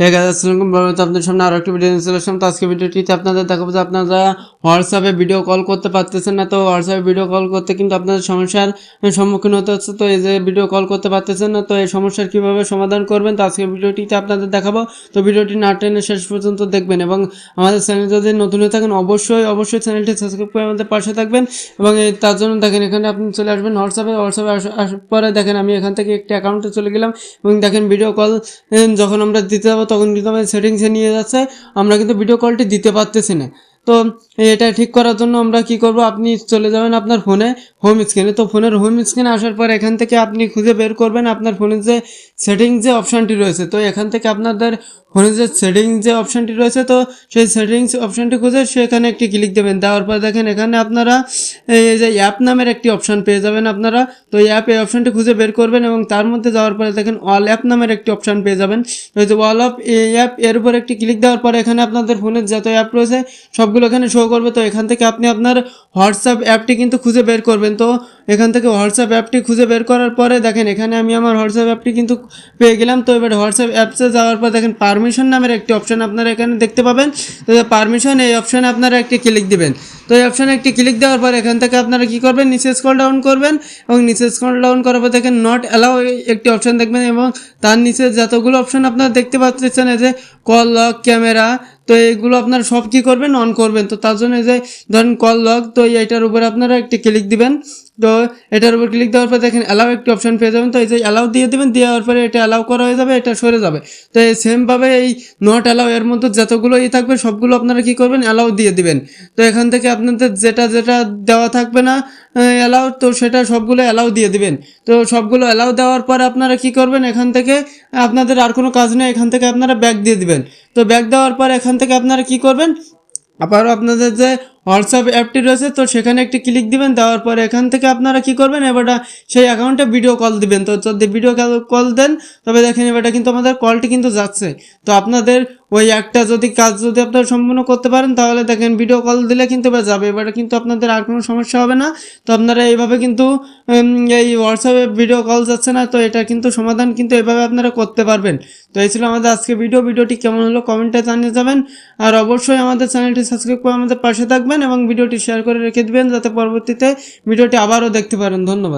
Hey guys আসসালামাইকুম আপনাদের সামনে আরও একটা ভিডিও চলে আসলাম। তো আজকে ভিডিওটিতে আপনাদের দেখাবো যে আপনারা হোয়াটসঅ্যাপে ভিডিও কল করতে পারতেছেন না, তো হোয়াটসঅ্যাপে ভিডিও কল করতে কিন্তু আপনাদের সমস্যার সম্মুখীন হতে হচ্ছে। তো এই যে ভিডিও কল করতে পারতেছেন না, তো এই সমস্যার কীভাবে সমাধান করবেন, তো আজকে ভিডিওটিতে আপনাদের দেখাবো। তো ভিডিওটি না টেনে শেষ পর্যন্ত দেখবেন এবং আমাদের চ্যানেল যদি নতুন হয়ে থাকেন, অবশ্যই অবশ্যই চ্যানেলটি সাবস্ক্রাইব করে আমাদের পাশে থাকবেন এবং তার জন্য দেখেন এখানে আপনি চলে আসবেন হোয়াটসঅ্যাপে হোয়াটসঅ্যাপে আসার পরে দেখেন আমি এখান থেকে একটি অ্যাকাউন্টে চলে গেলাম এবং দেখেন ভিডিও কল যখন আমরা দিতে যাব তখন কিন্তু আমাদের সেটিংসে নিয়ে যাচ্ছে। আমরা কিন্তু ভিডিও কলটি দিতে পারতেছি না। তো এটা ঠিক করার জন্য আমরা কি করব? আপনি চলে যাবেন আপনার ফোনে হোম স্ক্রিনে তো ফোনের হোম স্ক্রিনে আসার পর এখান থেকে আপনি খুঁজে বের করবেন আপনার ফোনের যে সেটিং যে অপশানটি রয়েছে। তো এখান থেকে আপনাদের ফোনের যে সেটিংস যে অপশানটি রয়েছে, তো সেই সেটিংস অপশানটি খুঁজে সেখানে একটি ক্লিক দেবেন। দেওয়ার পর দেখেন এখানে আপনারা এই যে অ্যাপ নামের একটি অপশান পেয়ে যাবেন আপনারা। তো এই অ্যাপ এই অপশানটি খুঁজে বের করবেন এবং তার মধ্যে যাওয়ার পরে দেখেন অল অ্যাপ নামের একটি অপশান পেয়ে যাবেন। ওই যে অল অফ এই অ্যাপ এর উপর একটি ক্লিক দেওয়ার পরে এখানে আপনাদের ফোনের যত অ্যাপ রয়েছে, সবগুলো এখানে শো করবে, তো এখান থেকে আপনি আপনার হোয়াটসঅ্যাপ অ্যাপটি কিন্তু খুঁজে বের করবেন। তো এখান থেকে হোয়াটসঅ্যাপ অ্যাপটি খুঁজে বের করার পরে দেখেন, এখানে আমি আমার হোয়াটসঅ্যাপ অ্যাপটি কিন্তু পেয়ে গেলাম। তো এবার হোয়াটসঅ্যাপ অ্যাপসে যাওয়ার পর দেখেন পারমিশন নামের একটি অপশান আপনারা এখানে দেখতে পাবেন। তো পারমিশন এই অপশানে আপনারা একটি ক্লিক দিবেন। তো এই অপশানে একটি ক্লিক দেওয়ার পর এখান থেকে আপনারা কি করবেন? নিচে স্ক্রল ডাউন করবেন এবং নিচে স্ক্রল ডাউন করার পর দেখেন নট অ্যালাউ একটি অপশান দেখবেন এবং তার নিচে যতগুলো অপশান আপনারা দেখতে পাচ্ছেন, এই যে কল লক ক্যামেরা তো এইগুলো আপনারা সব কী করবেন? অন করবেন। তো তার জন্য যে ধরেন কল লক তো এইটার উপরে আপনারা একটি ক্লিক দিবেন। তো এটার উপর ক্লিক দেওয়ার পর দেখেন অ্যালাউ একটি অপশন পেয়ে যাবেন। তো এই যে অ্যালাউ দিয়ে দেবেন, দেওয়ার পরে এটা অ্যালাউ করা হয়ে যাবে, এটা সরে যাবে। তো এই সেমভাবে এই নট অ্যালাউ এর মধ্যে যতগুলো ই থাকবে, সবগুলো আপনারা কি করবেন? অ্যালাউ দিয়ে দিবেন। তো এখান থেকে আপনাদের যেটা যেটা দেওয়া থাকবে না অ্যালাউ তো সেটা সবগুলো অ্যালাউ দিয়ে দিবেন। তো সবগুলো অ্যালাউ দেওয়ার পর আপনারা কি করবেন? এখান থেকে আপনাদের আর কোনো কাজ নেই, এখান থেকে আপনারা ব্যাগ দিয়ে দিবেন। তো ব্যাগ দেওয়ার পর এখান থেকে আপনারা কি করবেন? আবারও আপনাদের যে হোয়াটসঅ্যাপ অ্যাপটি রয়েছে, তো সেখানে একটি ক্লিক দিবেন, দেওয়ার পর এখান থেকে আপনারা কি করবেন, এবারটা সেই অ্যাকাউন্টে ভিডিও কল দিবেন। তো যদি ভিডিও কল দেন, তবে দেখেন এবারটা কিন্তু আমাদের কলটি কিন্তু যাচ্ছে। তো আপনাদের ওই একটা যদি কাজ যদি আপনারা সম্পূর্ণ করতে পারেন, তাহলে দেখেন ভিডিও কল দিলে কিন্তু এবার যাবে। এবারে কিন্তু আপনাদের আর কোনো সমস্যা হবে না। তো আপনারা এইভাবে কিন্তু এই হোয়াটসঅ্যাপে ভিডিও কল যাচ্ছে না, তো এটা কিন্তু সমাধান কিন্তু এভাবে আপনারা করতে পারবেন। তো এই ছিল আমাদের আজকে ভিডিও ভিডিওটি কেমন হলো কমেন্টে জানিয়ে যাবেন। আর অবশ্যই আমাদের চ্যানেলটি সাবস্ক্রাইব করে আমাদের পাশে থাকবেন। এবং ভিডিওটি শেয়ার করে রেখে দেবেন যাতে পরবর্তীতে ভিডিওটি আবারও দেখতে পারেন। ধন্যবাদ।